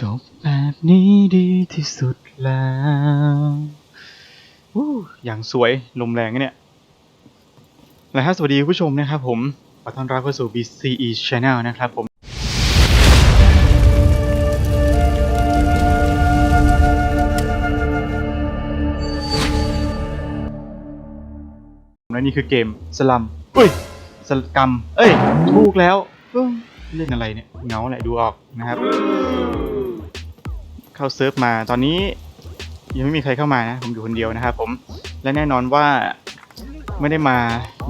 จบแบบนี้ดีที่สุดแล้วอู้อย่างสวยลมแรงนเนี่ยและฮะสวัสดีผู้ชมนะครับผม ขอต้อนรับเข้าสู่ BCE Channel นะครับผมและนี่คือเกมสลัมอุ้ยสลัมเอ้ย ถูกแล้ว เล่นอะไรเนี่ย เงาแหละดูออกนะครับ เข้าเซิร์ฟมา ตอนนี้ยังไม่มีใครเข้ามานะ ผมอยู่คนเดียวนะครับผม และแน่นอนว่าไม่ได้มา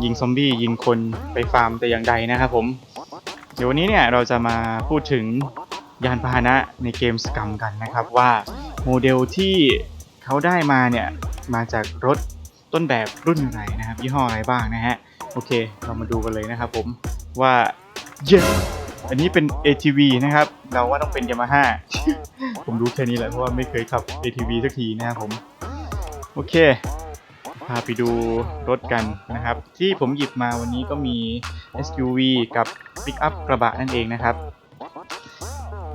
ยิงซอมบี้ยิงคนไปฟาร์มแต่อย่างใดนะครับผม เดี๋ยววันนี้เนี่ยเราจะมาพูดถึงยานพาหนะในเกมสกัมกันนะครับว่าโมเดลที่เขาได้มาเนี่ยมาจากรถต้นแบบรุ่นไหนนะครับยี่ห้ออะไรบ้างนะฮะ โอเค เรามาดูกันเลยนะครับผมว่าเย้ อันนี้เป็น ATV นะครับ เราว่าต้องเป็น Yamaha ผมรู้แค่นี้แหละเพราะว่าไม่เคยขับ ATV สักทีนะครับผม โอเค พาไปดูรถกันนะครับ ที่ผมหยิบมาวันนี้ก็มี SUV กับ Pickup กระบะนั่นเองนะครับ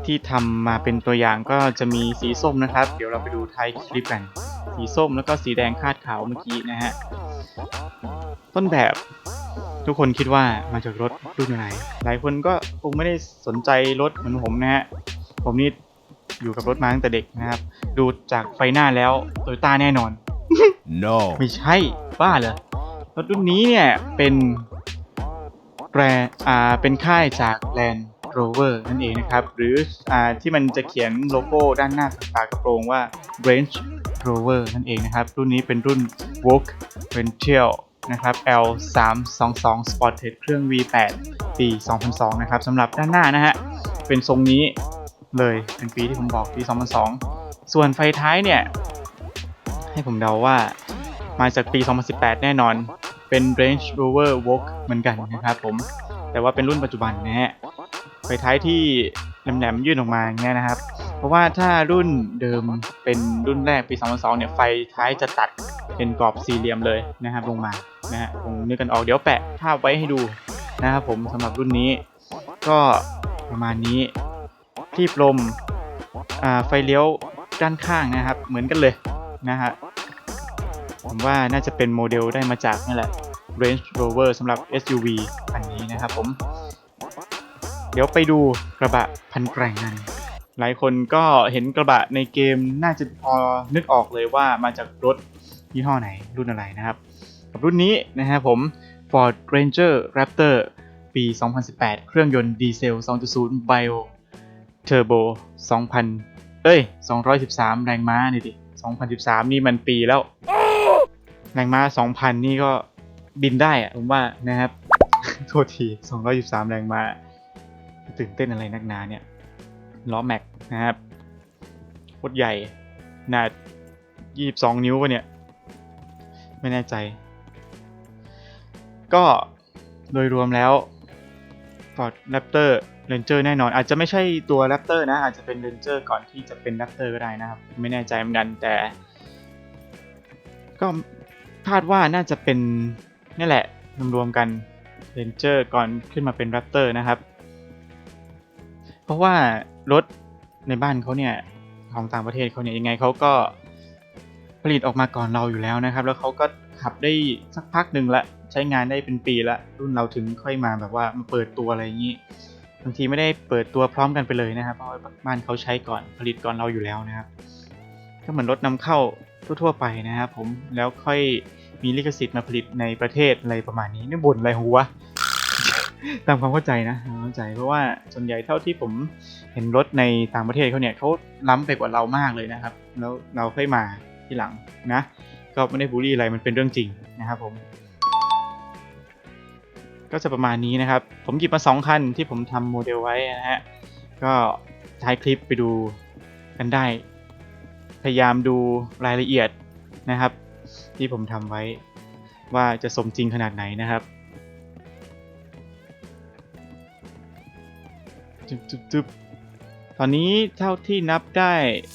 ที่ทำมาเป็นตัวอย่างก็จะมีสีส้มนะครับ เดี๋ยวเราไปดูท้ายคลิปกัน สีส้มแล้วก็สีแดงคาดขาวเมื่อกี้นะฮะ ต้นแบบ ทุกคนคิดว่ามาจากรถรุ่นไหน หลายคนก็คงไม่ได้สนใจรถเหมือนผมนะฮะ ผมนี่อยู่กับรถมาตั้งแต่เด็กนะครับ ดูจากไฟหน้าแล้วโตโยต้าแน่นอน No. ไม่ใช่ บ้าเหรอ รถรุ่นนี้เนี่ยเป็นแบรนด์อ่าเป็นค่ายจาก Land Rover นั่นเองนะครับ หรืออ่าที่มันจะเขียนโลโก้ด้านหน้าฝากระโปรงว่า Range Rover นั่นเองนะครับ รุ่นนี้เป็นรุ่น Vogue Ventil นะครับ L 3 2 2 Sported เครื่อง V8 ปี 2002 นะครับสำหรับด้านหน้านะฮะ เป็นทรงนี้เลยเป็นปีที่ผมบอกปี 2002 ส่วนไฟท้ายเนี่ย ให้ผมเดาว่ามาจากปี 2018 แน่นอน เป็น Range Rover Vogue เหมือนกันนะครับผม แต่ว่าเป็นรุ่นปัจจุบันนะฮะ ไฟท้ายที่แหลมๆยื่นออกมาอย่างเงี้ยนะครับ เพราะว่าถ้ารุ่นเดิมเป็นรุ่นแรกปี 2002 เนี่ยไฟท้ายจะตัดเป็นกรอบสี่เหลี่ยมเลยนะครับลงมานะฮะคงนึกกันออกเดี๋ยวแปะภาพไว้ให้ดูนะครับผมสำหรับรุ่นนี้ ก็ประมาณนี้ที่ปลมอ่าไฟเลี้ยวด้านข้างนะครับ เหมือนกันเลยนะฮะผมว่าน่าจะเป็นโมเดลได้มาจากนี่แหละ Range Rover สำหรับ SUV คันนี้นะครับผม เดี๋ยวไปดูกระบะพันแกร่งกัน หลายคนก็เห็นกระบะในเกมน่าจะพอนึกออกเลยว่ามาจากรถยี่ห้อไหนรุ่นอะไรนะครับ กับรุ่นนี้นะครับผม Ford Ranger Raptor ปี 2018 เครื่องยนต์ดีเซล 2.0 Bio Turbo 2,000 เอ้ย 213 แรงม้านี่ดิ 2013 นี่มันปีแล้ว แรงม้า 2,000 นี่ก็บินได้อะผมว่านะครับ โทษที 213 แรงม้า ตื่นเต้นอะไรนักหนาเนี่ย ล้อแม็กนะครับโคตรใหญ่ขนาด22นิ้ววะเนี่ย ไม่แน่ใจ ก็โดยรวมแล้ว Ford Raptor Ranger แน่นอน อาจจะไม่ใช่ตัว Raptor นะ อาจจะเป็น Ranger ก่อนที่จะเป็น Raptor ก็ได้นะครับ ไม่แน่ใจเหมือนกันแต่ ก็คาดว่าน่าจะเป็นนี่แหละรวมๆกัน Ranger ก่อนขึ้นมาเป็น Raptor นะครับ เพราะว่า รถในบ้านเขาเนี่ยของต่างประเทศเขาเนี่ยยังไงเขาก็ผลิตออกมาก่อนเราอยู่แล้วนะครับ แล้วเขาก็ขับได้สักพักหนึ่งละใช้งานได้เป็นปีละรุ่นเราถึงค่อยมาแบบว่ามาเปิดตัวอะไรอย่างนี้บางทีไม่ได้เปิดตัวพร้อมกันไปเลยนะครับ เพราะบ้านเขาใช้ก่อนผลิตก่อนเราอยู่แล้วนะครับก็เหมือนรถนำเข้าทั่วๆไปนะครับผมแล้วค่อยมีลิขสิทธิ์มาผลิตในประเทศอะไรประมาณนี้นี่บ่นอะไรหัว ตามความเข้าใจนะเข้าใจเพราะว่าส่วนใหญ่เท่าที่ผมเห็นรถในต่างประเทศเขาเนี่ยเขาล้ำไปกว่าเรามากเลยนะครับ แล้วเราค่อยมาที่หลังนะ ก็ไม่ได้บูลลี่อะไรมันเป็นเรื่องจริงนะครับผม ก็จะประมาณนี้นะครับ ผมหยิบมาสองคันที่ผมทำโมเดลไว้นะฮะก็ท้ายคลิปไปดูกันได้ พยายามดูรายละเอียดนะครับ ที่ผมทำไว้ว่าจะสมจริงขนาดไหนนะครับ จึ๊บจึ๊บจึ๊บตอนนี้เท่าที่นับได้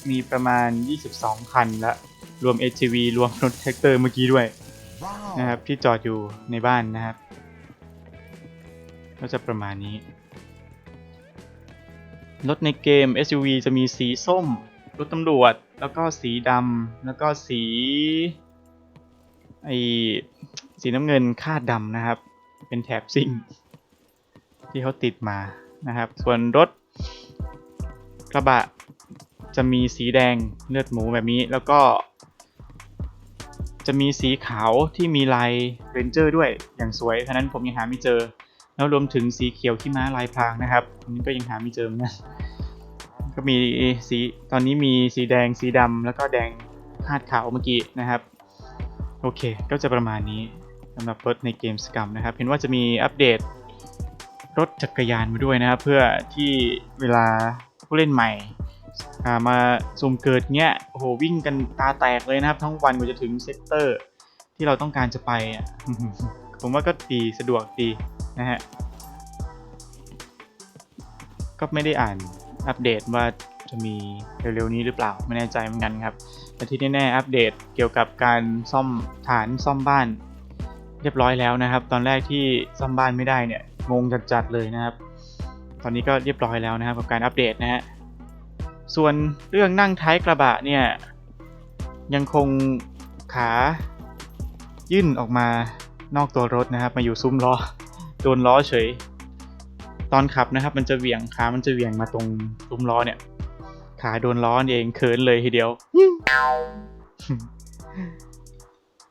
มีประมาณ 22 คันละ รวม ATV รวมรถแท็กเตอร์เมื่อกี้ด้วย Wow. นะครับที่จอดอยู่ในบ้านนะครับ ก็จะประมาณนี้ รถในเกม SUV จะมีสีส้ม รถตำรวจ แล้วก็สีดำแล้วก็สีไอสีน้ำเงินคาดดำนะครับ เป็นแถบซิ่งที่เขาติดมา นะครับ ส่วนรถกระบะจะมีสีแดงเลือดหมูแบบนี้ แล้วก็ จะมีสีขาวที่มีลายเรนเจอร์ด้วยอย่างสวยฉะนั้นผมยังหาไม่เจอ แล้วรวมถึงสีเขียวขี้ม้าลายพรางนะครับอันนี้ก็ยังหาไม่เจอเหมือนกันก็มีสีตอนนี้มีสีแดงสีดำแล้วก็แดงคาดขาวเมื่อกี้นะครับ โอเค ก็จะประมาณนี้สำหรับรถในเกมสกรรมนะครับ เห็นว่าจะมีอัปเดต รถจักรยานมาด้วยนะครับ เพื่อที่เวลาผู้เล่นใหม่มาซุ่มเกิดเงี้ยโอ้โหวิ่งกันตาแตกเลยนะครับ ทั้งวันกว่าจะถึงเซกเตอร์ ที่เราต้องการจะไปอะผมว่าก็ดีสะดวกดีนะฮะก็ไม่ได้อ่านอัปเดตว่าจะมีเร็วๆนี้หรือเปล่าไม่แน่ใจเหมือนกันครับแต่ที่แน่ๆอัปเดตเกี่ยวกับการซ่อมฐานซ่อมบ้าน เรียบร้อยแล้วนะครับ ตอนแรกที่ซ่อมบ้านไม่ได้เนี่ย งงจัดๆเลยนะครับ ตอนนี้ก็เรียบร้อยแล้วนะครับกับการอัปเดตนะฮะ ส่วนเรื่องนั่งท้ายกระบะเนี่ย ยังคงขายื่นออกมานอกตัวรถนะครับ มาอยู่ซุ้มล้อ โดนล้อเฉย ตอนขับนะครับ มันจะเหวี่ยงขา มันจะเหวี่ยงมาตรงซุ้มล้อเนี่ย ขาโดนล้อนเองเขินเลยทีเดียว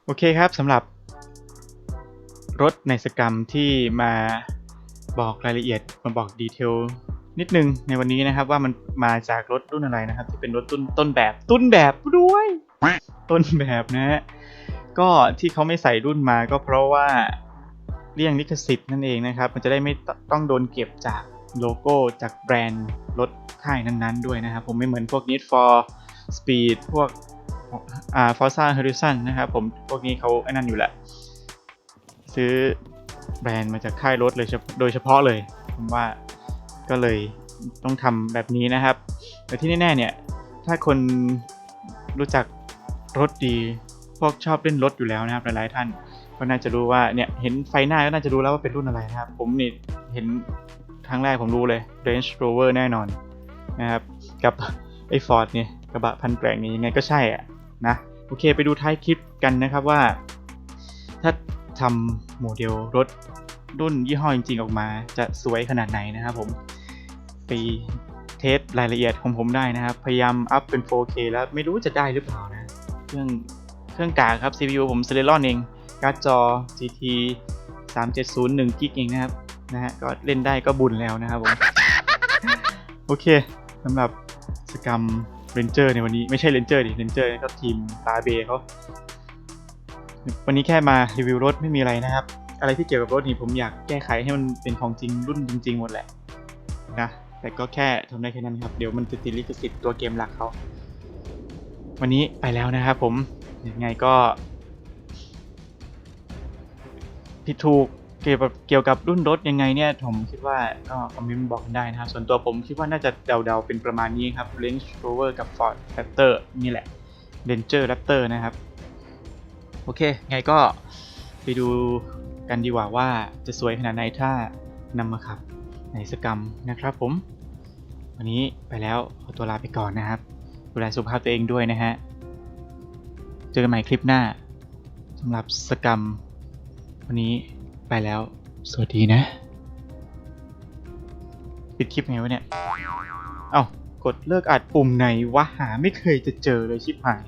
โอเคครับสำหรับรถในสกรรมที่มา บอกรายละเอียดมาบอกดีเทลนิดนึงในวันนี้นะครับว่ามันมาจากรถรุ่นอะไรนะครับ ที่เป็นรถต้นต้นแบบต้นแบบด้วย ต้นแบบนะฮะก็ที่เขาไม่ใส่รุ่นมาก็เพราะว่าเลี่ยงลิขสิทธิ์นั่นเองนะครับ มันจะได้ไม่ต้องโดนเก็บจากโลโก้จากแบรนด์รถค่ายนั้น ๆ ด้วยนะครับ ผมไม่เหมือนพวก Need for Speed พวกอ่า Forza Horizon นะครับ ผมพวกนี้เขาไอ้นั่นอยู่แหละซื้อ แบรนด์มาจากค่ายรถเลยโดยเฉพาะเลยผมว่าก็เลยต้องทำแบบนี้นะครับ แต่ที่แน่ๆเนี่ย ถ้าคนรู้จักรถดี พวกชอบเล่นรถอยู่แล้วนะครับหลายๆท่านก็น่าจะรู้ว่าเนี่ยเห็นไฟหน้าก็น่าจะรู้แล้วว่าเป็นรุ่นอะไรนะครับ ผมนี่เห็นครั้งแรกผมรู้เลย Range Rover แน่นอนนะครับ กับไอ้ Ford เนี่ยกระบะพันแปลงนี้ยังไงก็ใช่อะนะ โอเคไปดูท้ายคลิปกันนะครับว่า ถ้า ทำโมเดลรถรุ่นยี่ห้อจริงๆ ออกมาจะสวยขนาดไหนนะครับผม ไปเทสรายละเอียดของผมได้นะครับ พยายามอัพเป็น 4K แล้วไม่รู้จะได้หรือเปล่านะ เครื่องเครื่องกากครับ CPU ผม Celeron เอง การ์ดจอ GT 3701กิกเองนะครับ นะฮะ ก็เล่นได้ก็บุญแล้วนะครับผม โอเคสำหรับสกรรมเรนเจอร์ในวันนี้ไม่ใช่เรนเจอร์ดิเรนเจอร์ก็ทีมตาเบเขา วันนี้แค่มารีวิวรถไม่มีอะไรนะครับ อะไรที่เกี่ยวกับรถนี่ผมอยากแก้ไขให้มันเป็นของจริงรุ่นจริง ๆ หมดแหละนะแต่ก็แค่ทำได้แค่นั้นครับ เดี๋ยวมันจะติดลิขสิทธิ์ตัวเกมหลักเขาวันนี้ไปแล้วนะครับผมยังไงก็ผิดถูกเกี่ยวกับเกี่ยวกับรุ่นรถยังไงเนี่ยผมคิดว่าก็คอมเมนต์บอกกันได้นะครับ ส่วนตัวผมคิดว่าน่าจะเดาๆเป็นประมาณนี้ครับ Range Rover กับ Ford Raptor นี่แหละ Ranger Raptor นะครับ โอเค ไงก็ไปดูกันดีกว่าว่าจะสวยขนาดไหนถ้านำมาขับในสกรรมนะครับผม วันนี้ไปแล้วขอตัวลาไปก่อนนะครับ ดูแลสุขภาพตัวเองด้วยนะฮะ เจอกันใหม่คลิปหน้าสำหรับสกรรม วันนี้ไปแล้ว สวัสดีนะ ปิดคลิปไงวะเนี่ย เอ้ากดเลิกอัดปุ่มไหนวะหาไม่เคยจะเจอเลยชิบหาย